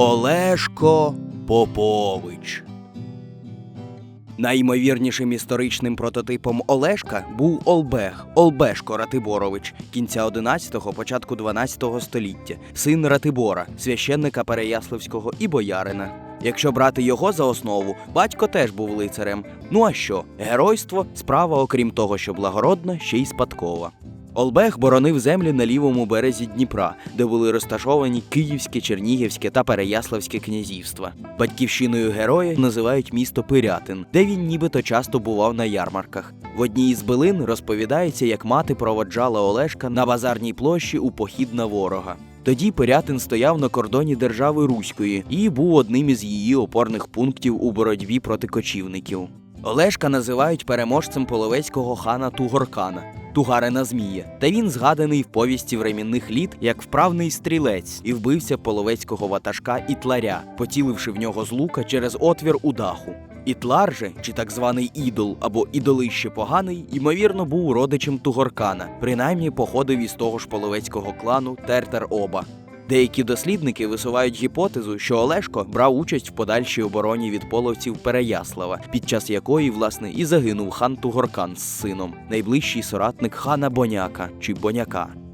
Олешко Попович. Найімовірнішим історичним прототипом Олешка був Олбег Олбешко Ратиборович кінця 11-го, початку 12-го століття, син Ратибора, священника Переяславського і боярина. Якщо брати його за основу, батько теж був лицарем. Ну а що? Геройство справа, окрім того, що благородна, ще й спадкова. Олбег боронив землі на лівому березі Дніпра, де були розташовані Київське, Чернігівське та Переяславське князівства. Батьківщиною героя називають місто Пирятин, де він нібито часто бував на ярмарках. В одній із билин розповідається, як мати проводжала Олешка на базарній площі у похід на ворога. Тоді Пирятин стояв на кордоні держави Руської і був одним із її опорних пунктів у боротьбі проти кочівників. Олешка називають переможцем половецького хана Тугоркана. Тугарина Змія, та він згаданий в повісті времінних літ як вправний стрілець і вбився половецького ватажка Ітларя, поціливши в нього з лука через отвір у даху. Ітлар же, чи так званий ідол або ідолище поганий, ймовірно, був родичем Тугоркана, принаймні походив із того ж половецького клану Тертер Оба. Деякі дослідники висувають гіпотезу, що Олешко брав участь в подальшій обороні від половців Переяслава, під час якої, власне, і загинув хан Тугоркан з сином, найближчий соратник хана Боняка чи Боняка.